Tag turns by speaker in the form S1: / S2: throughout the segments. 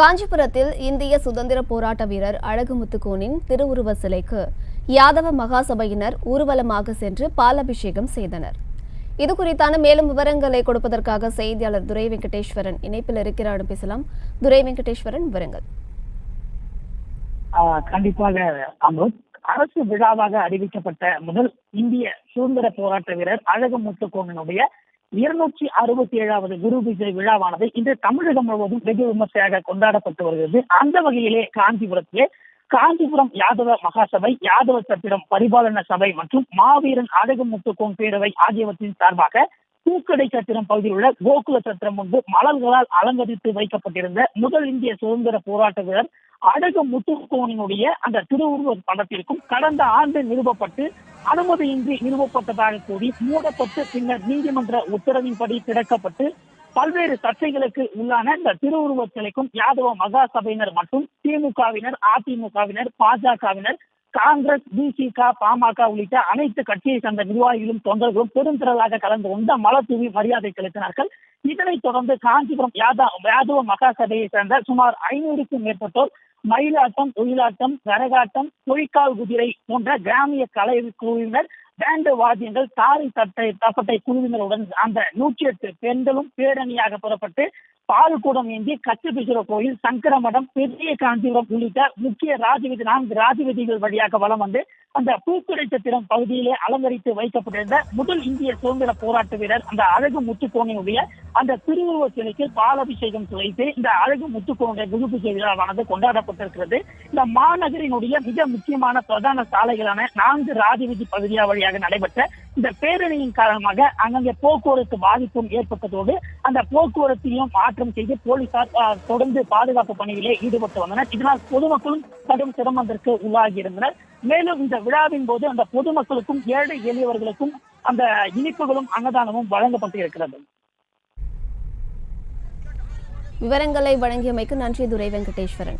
S1: காஞ்சிபுரத்தில் இந்திய சுதந்திர போராட்ட வீரர் அழகுமுத்துக்கோனின் திருவுருவ சிலைக்கு யாதவ மகாசபையினர் ஊர்வலமாக சென்று பாலபிஷேகம் செய்தனர். இது குறித்தான மேலும் விவரங்களை கொடுப்பதற்காக செய்தியாளர் துரை வெங்கடேஸ்வரன் இணைப்பில் இருக்கிறார். பேசலாம். துரை வெங்கடேஸ்வரன் விவரங்கள்.
S2: கண்டிப்பாக அமோத் அரசு விழாவாக அறிவிக்கப்பட்ட முதல் இந்திய சுதந்திர போராட்ட வீரர் அழகு முத்துக்கோணனுடைய இருநூற்றி அறுபத்தி ஏழாவது குரு விஜய் விழாவானது இன்று தமிழகம் முழுவதும் வெகு விமர்சையாக கொண்டாடப்பட்டு வருகிறது. அந்த வகையிலே காஞ்சிபுரத்திலே காஞ்சிபுரம் யாதவ மகாசபை யாதவ சத்திரம் பரிபாலன சபை மற்றும் மாவீரன் அழகு முத்துக்கோன் பேரவை ஆகியவற்றின் சார்பாக பூக்கடை சத்திரம் பகுதியில் உள்ள கோகுல சத்திரம் முன்பு மலர்களால் அலங்கரித்து வைக்கப்பட்டிருந்த முதல் இந்திய சுதந்திர போராட்ட வீரர் அழகு முத்துக்கோனினுடைய அந்த திருவுருவ படத்திற்கும் கடந்த ஆண்டு நிறுவப்பட்டு அனுமதியின்றி நிறுவப்பட்டதாக கூறி மூடப்பட்டு பின்னர் நீதிமன்ற உத்தரவின்படி திறக்கப்பட்டு பல்வேறு சர்ச்சைகளுக்கு உள்ளான இந்த திருவுருவ சிலைக்கும் யாதவ மகா சபையினர் மற்றும் திமுகவினர் அதிமுகவினர் பாஜகவினர் காங்கிரஸ் பிசிக பாமக உள்ளிட்ட அனைத்து கட்சியை சேர்ந்த நிர்வாகிகளும் தொண்டர்களும் பெருந்திரளாக கலந்து கொண்டு மலத்தூவி மரியாதை செலுத்தினார்கள். இதனைத் தொடர்ந்து காஞ்சிபுரம் யாதவ யாதவ மகா சபையை சேர்ந்த சுமார் ஐநூறுக்கும் மேற்பட்டோர் மயிலாட்டம் ஒயிலாட்டம் கரகாட்டம் பொய்க்கால் குதிரை போன்ற கிராமிய கலை குழுவினர் பேண்டு வாத்தியங்கள் தாரை தட்டை தப்பட்டை குழுவினருடன் அந்த நூற்றி எட்டு பெண்களும் பேரணியாக புறப்பட்டு பால்கூடம் ஏந்தி கச்சபீஸ்வர கோயில் சங்கரமடம் பெரிய காஞ்சிபுரம் உள்ளிட்ட முக்கிய ராஜவீதி நான்கு ராஜவீதிகள் வழியாக வலம் வந்து அந்த பூக்குடை சத்திரம் பகுதியிலே அலங்கரித்து வைக்கப்பட்டிருந்த முதல் இந்திய சுதந்திர போராட்ட வீரர் அந்த அழகு முத்துக்கோணையுடைய அந்த திருவுருவ சிலைக்கு பாலாபிஷேகம் வைத்து இந்த அழகு முத்துக்கோணுடைய குருபூஜை விழாவானது கொண்டாடப்பட்டிருக்கிறது. இந்த மாநகரினுடைய மிக முக்கியமான பிரதான சாலைகளான நான்கு ராஜவீதி பகுதியா வழியாக நடைபெற்ற இந்த பேரணியின் காரணமாக அங்கங்கே போக்குவரத்து பாதிப்பும் ஏற்பட்டதோடு அந்த போக்குவரத்தையும் மாற்றம் செய்து போலீசார் தொடர்ந்து பாதுகாப்பு பணியிலே ஈடுபட்டு வந்தனர். இதனால் பொதுமக்களும் கடும் சிரமத்திற்கு உள்ளாகி இருந்தனர் மேலும் இந்த விழாவின் போது அந்த பொதுமக்களுக்கும் ஏழை எளியவர்களுக்கும் அந்த இனிப்புகளும் அன்னதானமும் வழங்கப்பட்டு இருக்கிறது
S1: விவரங்களை வழங்கியமைக்கு நன்றி துரை வெங்கடேஸ்வரன்.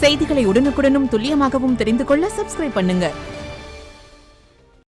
S3: செய்திகளை உடனுக்குடனும் துல்லியமாகவும் தெரிந்து கொள்ள சப்ஸ்கிரைப் பண்ணுங்க.